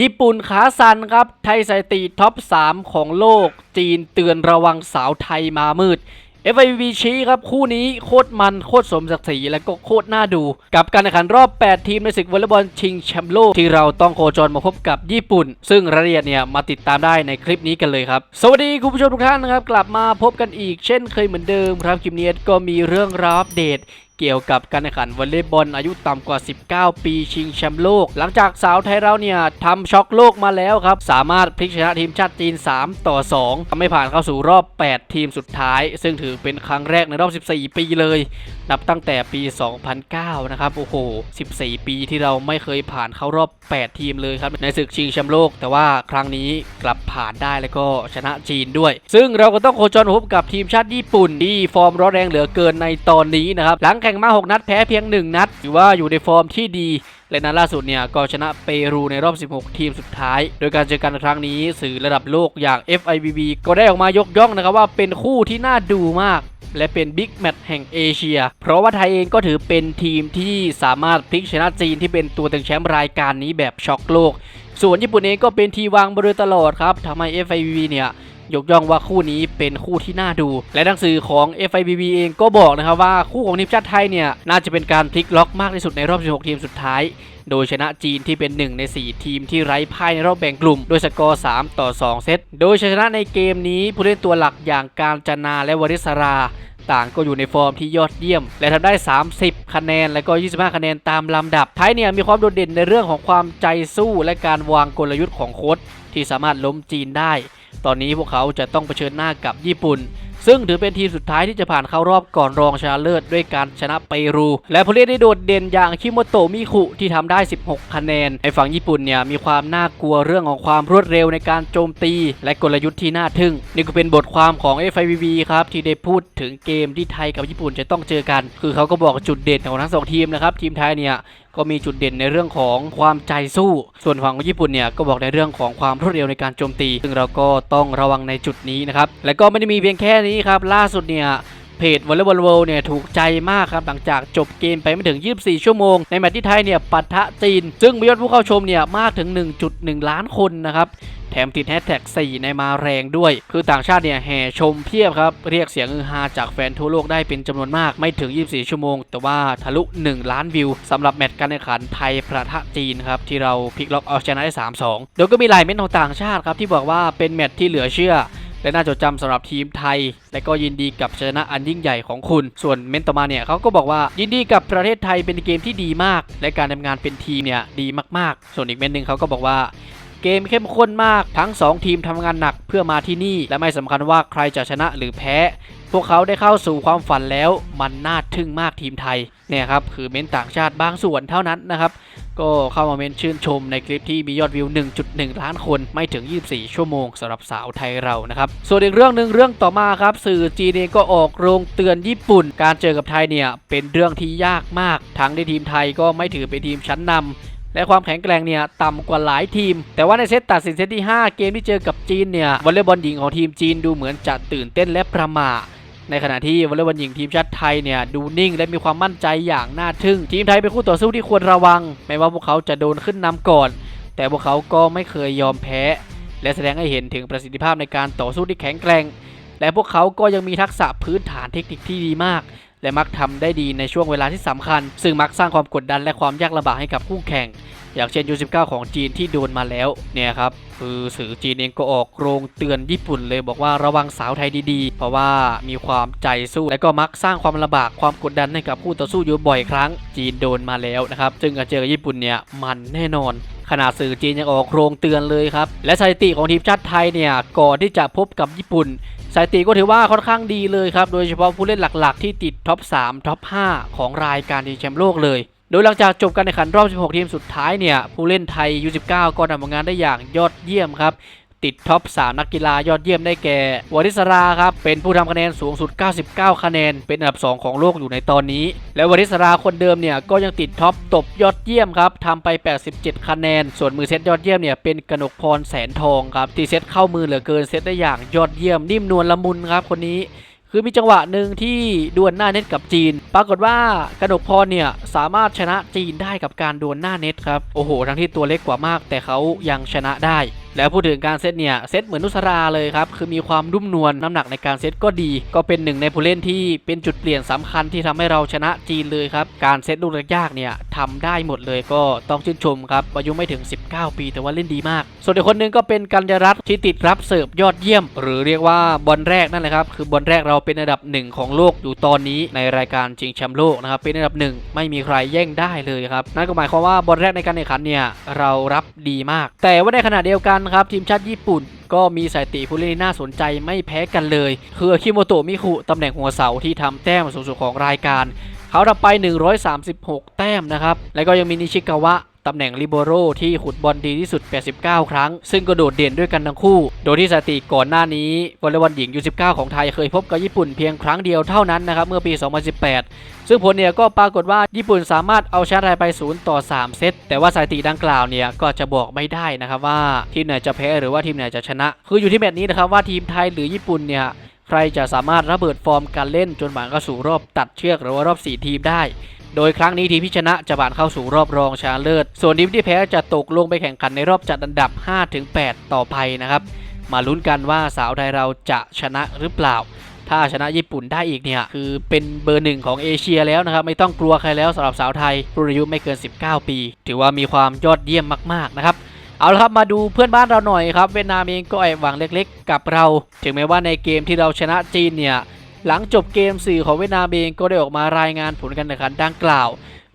ญี่ปุ่นขาซันครับ ไทยสถิติท็อป 3 ของโลก จีนเตือนระวังสาวไทยมามืด f i v ชี้ครับ คู่นี้โคตรมันโคตรสมศักดิ์ศรีและก็โคตรน่าดู กับการแข่งขันรอบ 8 ทีมในศึกวอลเลย์บอลชิงแชมป์โลก ที่เราต้องโคจรมาพบกับญี่ปุ่น ซึ่งรายละเอียดเนี่ยมาติดตามได้ในคลิปนี้กันเลยครับ สวัสดีคุณผู้ชมทุกท่านนะครับ กลับมาพบกันอีกเช่นเคยเหมือนเดิมครับคลิปนี้ก็มีเรื่องราวอัปเดต เกี่ยวกับการแข่งขันวอลเลย์บอลอายุต่ำกว่า 19 ปีชิงแชมป์โลก หลังจากสาวไทยเราเนี่ยทำช็อกโลกมาแล้วครับ สามารถพลิกชนะทีมชาติจีน 3 ต่อ 2ทำให้ผ่านเข้าสู่รอบ 8 ทีมสุดท้าย ซึ่งถือเป็นครั้งแรกในรอบ 14 ปีเลย นับตั้งแต่ปี 2009 นะครับ โอ้โห 14 ปีที่เราไม่เคยผ่านเข้ารอบ 8 ทีมเลยครับ ในศึกชิงแชมป์โลก แต่ว่าครั้งนี้กลับผ่านได้แล้วก็ชนะจีนด้วย ซึ่งเราก็ต้องโคจรพบกับทีมชาติญี่ปุ่นที่ฟอร์มร้อนแรงเหลือเกินในตอนนี้นะครับ หลังแข่งมา 6 นัดแพ้เพียง 1 นัดถือว่าอยู่ในฟอร์มที่ดีและนัดล่าสุดเนี่ยก็ชนะเปรูในรอบ 16 ทีมสุดท้าย โดยการเจอกันครั้งนี้สื่อระดับโลกอย่าง FIVB ก็ได้ออกมายกย่องนะครับว่าเป็นคู่ที่น่าดูมาก และเป็นบิ๊กแมตช์แห่งเอเชีย เพราะว่าไทยเองก็ถือเป็นทีมที่สามารถพลิกชนะจีนที่เป็นตัวเต็งแชมป์รายการนี้แบบช็อกโลก ส่วนญี่ปุ่นเองก็เป็นทีวางบริตลอดครับทำให้ FIVB เนี่ย ยกย่องว่าคู่นี้เป็นคู่ที่น่าดู และหนังสือของ FIBB เองก็บอกนะครับว่าคู่ของทีมชาติไทยเนี่ยน่าจะเป็นการพลิกล็อกมากที่สุดในรอบ 16 ทีมสุดท้ายโดยชนะจีนที่เป็น 1 ใน 4 ทีมที่ไร้พ่ายในรอบแบ่งกลุ่ม โดยสกอร์ 3 ต่อ 2 เซต โดยชนะในเกมนี้ผู้เล่นตัวหลักอย่างการจนาและวริศรา ต่างก็อยู่ในฟอร์มที่ยอดเยี่ยม และทำได้ 30 คะแนน และก็ 25 คะแนนตามลำดับ ไทยเนี่ยมีความโดดเด่นในเรื่องของความใจสู้และการวางกลยุทธ์ของโค้ชที่สามารถล้มจีนได้ ตอนนี้พวกเขาจะต้องเผชิญหน้ากับญี่ปุ่น ซึ่งถือเป็นทีมสุดท้ายที่จะผ่านเข้ารอบก่อนรองชนะเลิศด้วยการชนะเปรู และผู้เล่นที่โดดเด่นอย่างคิโมโตะมิคุที่ทำได้ 16 คะแนนในฝั่งญี่ปุ่นเนี่ยมีความน่ากลัวเรื่องของความรวดเร็วในการโจมตี และกลยุทธ์ที่น่าทึ่ง นี่ก็เป็นบทความของ FIVB ครับที่ได้พูดถึงเกมที่ไทยกับญี่ปุ่นจะต้องเจอกัน คือเขาก็บอกจุดเด่นของทั้งสองทีมนะครับทีมไทยเนี่ย ก็มีจุดเด่นในเรื่องของความใจสู้ ส่วนฝั่งของญี่ปุ่นเนี่ยก็บอกในเรื่องของความรวดเร็วในการโจมตี ซึ่งเราก็ต้องระวังในจุดนี้นะครับ และก็ไม่ได้มีเพียงแค่นี้ครับล่าสุดเนี่ยเพจวอลเลย์บอลเวิลด์เนี่ยถูกใจมากครับ หลังจากจบเกมไปไม่ถึง 24 ชั่วโมง ในแมตช์ที่ไทยเนี่ยปัทะจีน ซึ่งมียอดผู้เข้าชมเนี่ยมากถึง 1.1 ล้านคนนะครับ แถมติดแฮชแท็ก4ในมาแรงด้วย คือต่างชาติเนี่ยแห่ชมเพียบครับ เรียกเสียงฮือฮาจากแฟนทั่วโลกได้เป็นจำนวนมากไม่ถึง 24 ชั่วโมง แต่ว่าทะลุ 1 ล้านวิวสำหรับแมตช์การแข่งขันไทยประทะจีนครับที่เราพลิกล็อกเอาชนะได้ 3-2 โดยก็มีหลายเม้นต์ของต่างชาติครับที่บอกว่าเป็นแมตช์ที่เหลือเชื่อและน่าจดจำสำหรับทีมไทย และก็ยินดีกับชนะอันยิ่งใหญ่ของคุณ ส่วนเมนต่อมาเนี่ยเขาก็บอกว่ายินดีกับประเทศไทยเป็นเกมที่ดีมาก และการทำงานเป็นทีมเนี่ยดีมากๆ ส่วนอีกเมนหนึ่งเขาก็บอกว่า เกมเข้มข้นมาก ทั้ง 2 ทีมทำงานหนักเพื่อมาที่นี่ และไม่สำคัญว่าใครจะชนะหรือแพ้ พวกเขาได้เข้าสู่ความฝันแล้วมันน่าทึ่งมากทีมไทยเนี่ยครับคือเม้นต่างชาติบางส่วนเท่านั้นนะครับก็เข้ามาเมนชื่นชมในคลิปที่มียอดวิว 1.1 ล้านคนไม่ถึง 24 ชั่วโมงสำหรับสาวไทยเรานะครับ ส่วนอีกเรื่องหนึ่งเรื่องต่อมาครับ สื่อจีนเองก็ออกโรงเตือนญี่ปุ่น การเจอกับไทยเนี่ยเป็นเรื่องที่ยากมาก ทั้งในทีมไทยก็ไม่ถือเป็นทีมชั้นนำ และความแข็งแกร่งเนี่ยต่ำกว่าหลายทีม แต่ว่าในเซตตัดสินเซตที่ 5 เกมที่เจอกับจีนเนี่ยวอลเลย์บอลหญิงของทีมจีนดูเหมือนจะตื่นเต้นและประม่าในขณะที่วอลเลย์บอลหญิงทีมชาติไทยเนี่ยดูนิ่งและมีความมั่นใจอย่างน่าทึ่ง ทีมไทยเป็นคู่ต่อสู้ที่ควรระวังแม้ว่าพวกเขาจะโดนขึ้นนำก่อน แต่พวกเขาก็ไม่เคยยอมแพ้ และแสดงให้เห็นถึงประสิทธิภาพในการต่อสู้ที่แข็งแกร่ง และพวกเขาก็ยังมีทักษะพื้นฐานเทคนิคที่ดีมาก และมักทำได้ดีในช่วงเวลาที่สำคัญ ซึ่งมักสร้างความกดดันและความยากลำบากให้กับคู่แข่ง อย่างเช่นยู19ของจีนที่โดนมาแล้วเนี่ยครับ คือสื่อจีนเองก็ออกโรงเตือนญี่ปุ่นเลยบอกว่าระวังสาวไทยดีๆ เพราะว่ามีความใจสู้และก็มักสร้างความลำบากความกดดันให้กับคู่ต่อสู้อยู่บ่อยครั้ง จีนโดนมาแล้วนะครับซึ่งการเจอกับญี่ปุ่นเนี่ยมันแน่นอนขนาดสื่อจีนยังออกโรงเตือนเลยครับ และสถิติของทีมชาติไทยเนี่ยก่อนที่จะพบกับญี่ปุ่นสถิติก็ถือว่าค่อนข้างดีเลยครับ โดยเฉพาะผู้เล่นหลักๆ ที่ติดท็อป 3 ท็อป 5 ของรายการชิงแชมป์โลกเลย โดยหลังจากจบการแข่งขันรอบ 16 ทีมสุดท้ายเนี่ย ผู้เล่นไทย U19 ก็ทำผลงานได้อย่างยอดเยี่ยมครับ ติดท็อป 3 นักกีฬายอดเยี่ยมได้แก่วริศราครับ เป็นผู้ทำคะแนนสูงสุด 99 คะแนน เป็นอันดับ 2 ของโลกอยู่ในตอนนี้ และวริศราคนเดิมเนี่ย ก็ยังติดท็อปตบยอดเยี่ยมครับทำไป 87 คะแนน ส่วนมือเซตยอดเยี่ยมเนี่ยเป็นกนกพรแสนทองครับที่เซตเข้ามือเหลือเกินเซตได้อย่างยอดเยี่ยมนิ่มนวลละมุนครับคนนี้ คือมีจังหวะหนึ่งที่ดวลหน้าเน็ตกับจีน ปรากฏว่ากนกพรเนี่ยสามารถชนะจีนได้กับการดวลหน้าเน็ตครับ โอ้โห ทั้งที่ตัวเล็กกว่ามาก แต่เขายังชนะได้ แล้วพูดถึงการเซตเนี่ยเซตเหมือนนุสราเลยครับ คือมีความรุ่มนวลน้ำหนักในการเซตก็ดี ก็เป็นหนึ่งในผู้เล่นที่เป็นจุดเปลี่ยนสำคัญที่ทำให้เราชนะจีนเลยครับ การเซตลูกยากๆเนี่ยทำได้หมดเลยก็ต้องชื่นชมครับอายุไม่ถึง 19 ปีแต่ว่าเล่นดีมาก ส่วนอีกคนนึงก็เป็นกัญญรัตน์ที่ติดรับเสิร์ฟยอดเยี่ยม หรือเรียกว่าบอลแรกนั่นแหละครับคือบอลแรกเราเป็นอันดับหนึ่งของโลกอยู่ตอนนี้ในรายการชิงแชมป์โลกนะครับเป็นอันดับหนึ่งไม่มีใครแย่งได้เลยครับนั่นก็หมายความว่าบอลแรกในการแข่งขันเนี่ยเรารับดีมาก แต่ว่าในขณะเดียวกันครับทีมชาติญี่ปุ่น ก็มีสายติผู้เล่นน่าสนใจไม่แพ้กันเลย คือคิโมโตะมิคุตำแหน่งหัวเสาที่ทำแต้มสูงสุดของรายการ เขาทำไป 136 แต้มนะครับ แล้วก็ยังมีนิชิกาวะ ตำแหน่งลิโบโรที่ขุดบอลดีที่สุด 89 ครั้ง ซึ่งก็โดดเด่นด้วยกันทั้งคู่ โดยที่สถิติก่อนหน้านี้วอลเลย์บอลหญิงยู19ของไทยเคยพบกับญี่ปุ่นเพียงครั้งเดียวเท่านั้นนะครับเมื่อปี 2018 ซึ่งผลเนี่ยก็ปรากฏว่าญี่ปุ่นสามารถเอาชนะไทยไป 0 ต่อ 3 เซต แต่ว่าสถิติดังกล่าวเนี่ยก็จะบอกไม่ได้นะครับว่าทีมไหนจะแพ้หรือว่าทีมไหนจะชนะ คืออยู่ที่แมตช์นี้นะครับว่าทีมไทยหรือญี่ปุ่นเนี่ยใครจะสามารถระเบิดฟอร์มการเล่นจนผ่านเข้าสู่รอบตัดเชือกหรือว่ารอบ 4 ทีมได้ โดยครั้งนี้ทีมที่ชนะจะผ่านเข้าสู่รอบรองชนะเลิศ ส่วนทีมที่แพ้จะตกลงไปแข่งขันในรอบจัดอันดับ 5-8 ต่อไปนะครับ มาลุ้นกันว่าสาวไทยเราจะชนะหรือเปล่า ถ้าชนะญี่ปุ่นได้อีกเนี่ยคือเป็นเบอร์หนึ่งของเอเชียแล้วนะครับ ไม่ต้องกลัวใครแล้วสำหรับสาวไทยรุ่นอายุไม่เกิน 19 ปี ถือว่ามีความยอดเยี่ยมมากๆนะครับเอาละครับมาดูเพื่อนบ้านเราหน่อยครับ เวียดนามเองก็แอบหวังเล็กๆ กับเรา ถึงแม้ว่าในเกมที่เราชนะจีนเนี่ย หลังจบเกมสื่อของเวียดนามเองก็ได้ออกมารายงานผลการแข่งขันดังกล่าว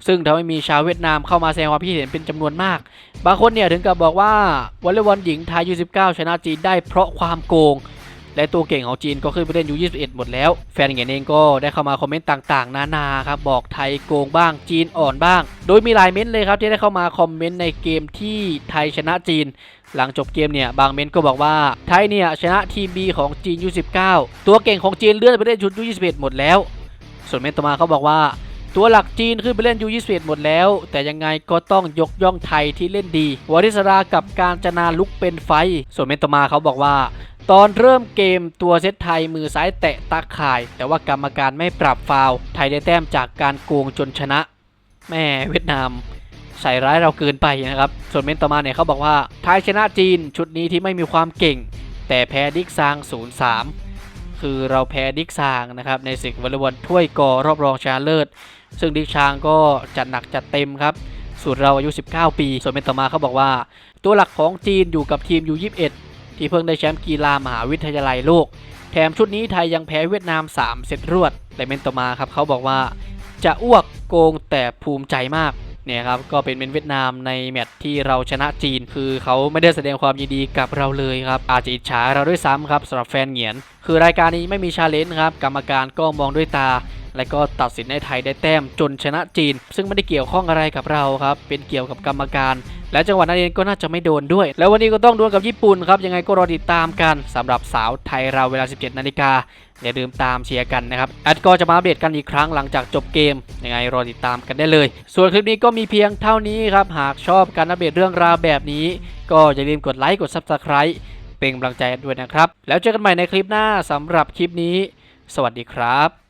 ซึ่งทำให้มีชาวเวียดนามเข้ามาแสดงความคิดเห็นเป็นจำนวนมาก บางคนเนี่ยถึงกับบอกว่าวอลเลย์บอลหญิงไทยยู19ชนะจีนได้เพราะความโกง และตัวเก่งของจีนก็ขึ้นไปเล่นยู21หมดแล้ว แฟนเหงียนเองก็ได้เข้ามาคอมเมนต์ต่างๆ นานาครับบอกไทยโกงบ้างจีนอ่อนบ้าง โดยมีหลายเม้นต์เลยครับที่ได้เข้ามาคอมเมนต์ในเกมที่ไทยชนะจีน หลังจบเกมเนี่ยบางเม้นก็บอกว่าไทยเนี่ยชนะทีม B ของจีนยู19ตัวเก่งของจีนเลื่อนไปเล่นชุดยู21หมดแล้ว ส่วนเม้นต่อมาเขาบอกว่า ตัวหลักจีนขึ้นไปเล่นยู21หมดแล้ว แต่ยังไงก็ต้องยกย่องไทยที่เล่นดีวริศรากับการจนาลุกเป็นไฟ ส่วนเมนตอมาเขาบอกว่าตอนเริ่มเกมตัวเซตไทยมือซ้ายแตะตาข่าย แต่ว่ากรรมการไม่ปรับฟาวไทยได้แต้มจากการโกงจนชนะ แม่เวียดนาม ใส่ร้ายเราเกินไปนะครับ ส่วนเมนต่อมาเนี่ยเขาบอกว่าไทยชนะจีนชุดนี้ที่ไม่มีความเก่ง แต่แพ้ดิกซาง 0-3 คือเราแพ้ดิกซางนะครับในศึกวอลเลย์บอลถ้วยกอรอบรองชนะเลิศ ซึ่งดิกชางก็จัดหนักจัดเต็มครับส่วนเราอายุ 19 ปี ส่วนเมนต่อมาเขาบอกว่า ตัวหลักของจีนอยู่กับทีมยู21ที่เพิ่งได้แชมป์กีฬามหาวิทยาลัยโลก แถมชุดนี้ไทยยังแพ้เวียดนาม 3 เซตรวดและเมนต่อมาครับเขาบอกว่าจะอ้วกโกงแต่ภูมิใจมาก เนี่ยครับก็เป็นเป็นเวียดนามในแมตช์ที่เราชนะจีน คือเขาไม่ได้แสดงความยินดีกับเราเลยครับอาจจะอิจฉาเราด้วยซ้ำครับสำหรับแฟนเหงียน คือรายการนี้ไม่มีชาเลนจ์ครับกรรมการก็มองด้วยตา และก็ตัดสินให้ไทยได้แต้มจนชนะจีน ซึ่งไม่ได้เกี่ยวข้องอะไรกับเราครับเป็นเกี่ยวกับกรรมการ และจังหวะนั้นเองก็น่าจะไม่โดนด้วย แล้ววันนี้ก็ต้องดวลกับญี่ปุ่นครับยังไงก็รอติดตามกันสำหรับสาวไทยเราเวลา 17 นาฬิกาอย่าลืมตามเชียร์กันนะครับแอดก็จะมาอัปเดตกันอีกครั้งหลังจากจบเกมยังไงรอติดตามกันได้เลย ส่วนคลิปนี้ก็มีเพียงเท่านี้ครับหากชอบการอัปเดตเรื่องราวแบบนี้ ก็อย่าลืมกดไลค์กด Subscribe เป็นกำลังใจด้วยนะครับ แล้วเจอกันใหม่ในคลิปหน้าสำหรับคลิปนี้ สวัสดีครับ